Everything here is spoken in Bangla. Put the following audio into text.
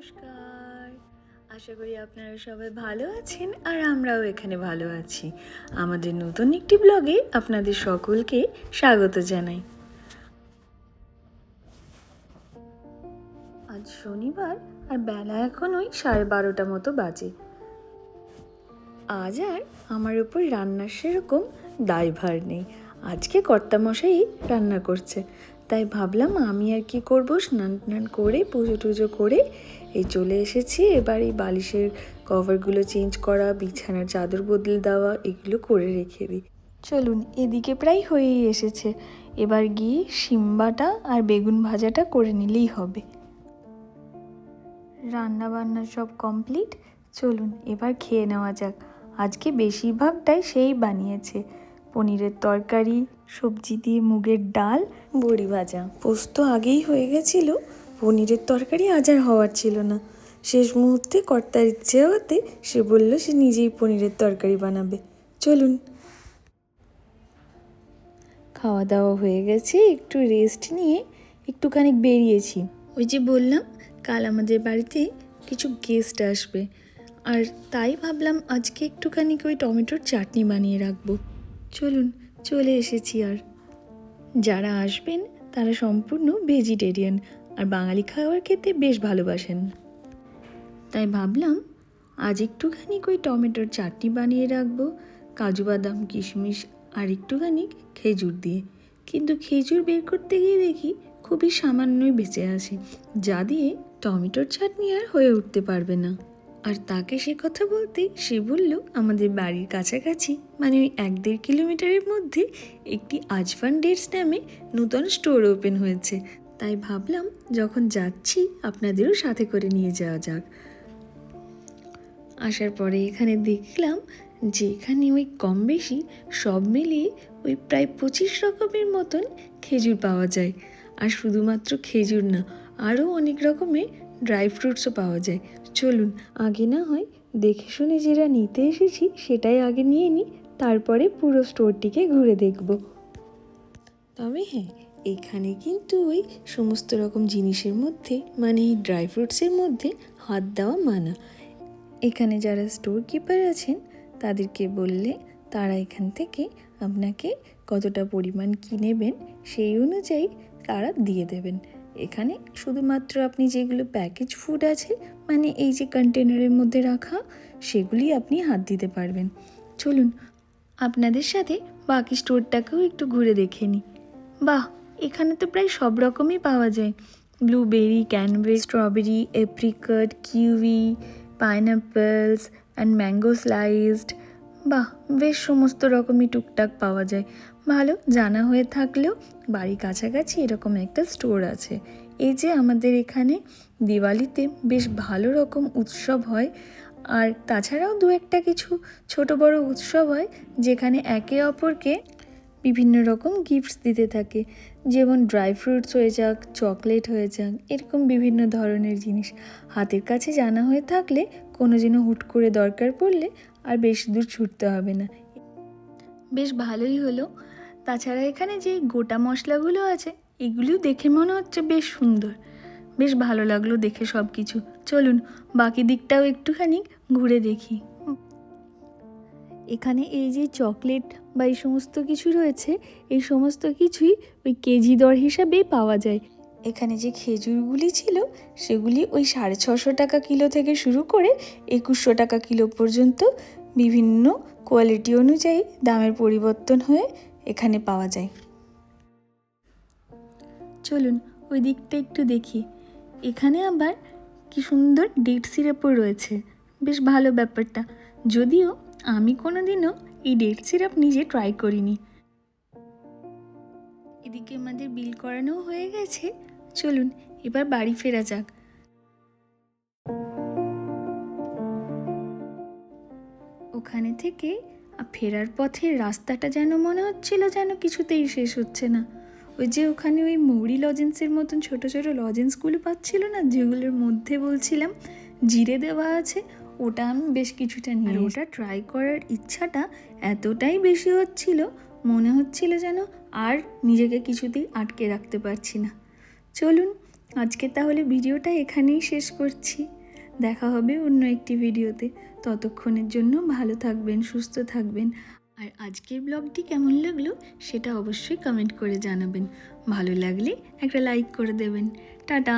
নমস্কার। আশা করি আপনারা সবাই ভালো আছেন আর আমরাও এখানে ভালো আছি। আমাদের নতুন একটি ব্লগে আপনাদের সকলকে স্বাগত জানাই। আজ শনিবার আর বেলা এখন ওই সাড়ে বারোটা মতো বাজে। আজ আর আমার উপর রান্নার সেরকম দায়ভার নেই। আজকে কর্তামশাই রান্না করছে। তাই ভাবলাম আমি আর কি করব? স্নান টান করে, পুজো টুজো করে এই চলে এসেছি। এবার এই বালিশের কভারগুলো চেঞ্জ করা, বিছানার চাদর বদলে দেওয়া, এগুলো করে রেখে দিই। চলুন, এদিকে প্রায় হয়েই এসেছে। এবার গিয়ে শিম্বাটা আর বেগুন ভাজাটা করে নিলেই হবে। রান্না বান্না সব কমপ্লিট। চলুন, এবার খেয়ে নেওয়া যাক। আজকে বেশিরভাগটাই সেই বানিয়েছে। পনিরের তরকারি, সবজি দিয়ে মুগের ডাল, বড়ি ভাজা। পোস্ত আগেই হয়ে গেছিল, পনিরের তরকারি আজ আর হওয়ার ছিল না। শেষ মুহূর্তে কর্তার ইচ্ছে হতে সে বলল, সে নিজেই পনিরের তরকারি বানাবে। চলুন। খাওয়া দাওয়া হয়ে গেছে, একটু রেস্ট নিয়ে একটুখানি বেরিয়েছি। ওই যে বললাম, কাল আমাদের বাড়িতে কিছু গেস্ট আসবে। আর তাই ভাবলাম, আজকে একটুখানি ওই টমেটোর চাটনি বানিয়ে রাখব। চলুন, চলে এসেছি আর। যারা আসবেন, তারা সম্পূর্ণ ভেজিটেরিয়ান আর বাঙালি খাওয়ার খেতে বেশ ভালোবাসেন। তাই ভাবলাম, আজ একটুখানি ওই টমেটোর চাটনি বানিয়ে রাখব, কাজু বাদাম, কিশমিশ আর একটুখানি খেজুর দিয়ে। কিন্তু খেজুর বের করতে গিয়ে দেখি খুবই সামান্যই বেঁচে আছে, যা দিয়ে টমেটোর চাটনি আর হয়ে উঠতে পারবে না। আর তাকে সে কথা বলতে সে বলল, আমাদের বাড়ির কাছাকাছি মানে ওই এক দেড় কিলোমিটারের মধ্যে একটি আজফান ডেটস নামে নূতন স্টোর ওপেন হয়েছে। তাই ভাবলাম, যখন যাচ্ছি, আপনাদেরও সাথে করে নিয়ে যাওয়া যাক। আসার পরে এখানে দেখলাম যে এখানে ওই কম বেশি সব মিলিয়ে ওই প্রায় পঁচিশ রকমের মতন খেজুর পাওয়া যায়। আর শুধুমাত্র খেজুর না, আরও অনেক রকমের ড্রাই ফ্রুটসও পাওয়া যায়। চলুন, আগে না হয় দেখে শুনে যেটা নিতে এসেছি সেটাই আগে নিয়ে নিই, তারপরে পুরো স্টোরটিকে ঘুরে দেখব। তবে হ্যাঁ এখানে কিন্তু ওই সমস্ত রকম জিনিসের মধ্যে মানে এই ড্রাই ফ্রুটসের মধ্যে হাত দেওয়া মানা। এখানে যারা স্টোর কিপার আছেন, তাদেরকে বললে তারা এখান থেকে আপনাকে কতটা পরিমাণ কী নেবেন সেই অনুযায়ী তারা দিয়ে দেবেন। এখানে শুধুমাত্র আপনি যেগুলো প্যাকেজ ফুড আছে মানে এই যে কন্টেনারের মধ্যে রাখা, সেগুলি আপনি হাত দিতে পারবেন। চলুন, আপনাদের সাথে বাকি স্টোরটাকেও একটু ঘুরে দেখে নিই। বাহ, এখানে তো প্রায় সব রকমই পাওয়া যায়। Blueberry cranberry strawberry apricot kiwi pineapples and mango sliced বাহ, বেশ সমস্ত রকমই টুকটাক পাওয়া যায়। ভালো, জানা হয়ে থাকলেও বাড়ির কাছাকাছি এরকম একটা স্টোর আছে। এই যে আমাদের এখানে দিওয়ালিতে বেশ ভালো রকম উৎসব হয়। আর তাছাড়াও দু একটা কিছু ছোট বড় উৎসব হয়, যেখানে একে অপরকে বিভিন্ন রকম গিফটস দিতে থাকে। যেমন ড্রাই ফ্রুটস হয়ে যাক চকলেট হয়ে যাক, এরকম বিভিন্ন ধরনের জিনিস। হাতের কাছে জানা হয়ে থাকলে কোনো যেন হুট করে দরকার পড়লে আর বেশি দূর ছুটতে হবে না। বেশ ভালোই হলো। তাছাড়া এখানে যে গোটা মশলাগুলো আছে এগুলিও দেখে মনে হচ্ছে বেশ সুন্দর। বেশ ভালো লাগল দেখে সব কিছু চলুন বাকি দিকটাও একটুখানি ঘুরে দেখি। এখানে এই যে চকলেট বা এই সমস্ত কিছু রয়েছে এই সমস্ত কিছুই ওই কেজি দর হিসাবেই পাওয়া যায়। এখানে যে খেজুরগুলি ছিল, সেগুলি ওই সাড়ে ছশো টাকা কিলো থেকে শুরু করে একুশশো টাকা কিলো পর্যন্ত বিভিন্ন কোয়ালিটি অনুযায়ী দামের পরিবর্তন হয়ে এখানে পাওয়া যায়। চলুন ওই দিকটা একটু দেখি। এখানে আবার কি সুন্দর ডেট সিরাপও রয়েছে। বেশ ভালো ব্যাপারটা। যদিও আমি কোনো দিনও এই ডেট সিরাপ নিজে ট্রাই করিনি। এদিকে আমাদের বিল করানো হয়ে গেছে। চলুন এবার বাড়ি ফেরা যাক। ওখানে থেকে ফেরার পথের রাস্তাটা যেন মনে হচ্ছিল যেন কিছুতেই শেষ হচ্ছে না। ওই যে ওখানে ওই মৌরি লজেন্সের মতন ছোট ছোট লজেন্সগুলো পাচ্ছিল না যেগুলোর মধ্যে বলছিলাম জিরে দেওয়া আছে ওটা আমি বেশ কিছুটা নিয়ে ওটা ট্রাই করার ইচ্ছাটা এতটাই বেশি হচ্ছিল মনে হচ্ছিল যেন আর নিজেকে কিছুতেই আটকে রাখতে পারছি না। চলুন আজকে তাহলে ভিডিওটা এখানেই শেষ করছি। দেখা হবে অন্য একটি ভিডিওতে। ততক্ষণের জন্য ভালো থাকবেন, সুস্থ থাকবেন। আর আজকের ব্লগটি কেমন লাগল সেটা অবশ্যই কমেন্ট করে জানাবেন। ভালো লাগলে একটা লাইক করে দেবেন। টাটা!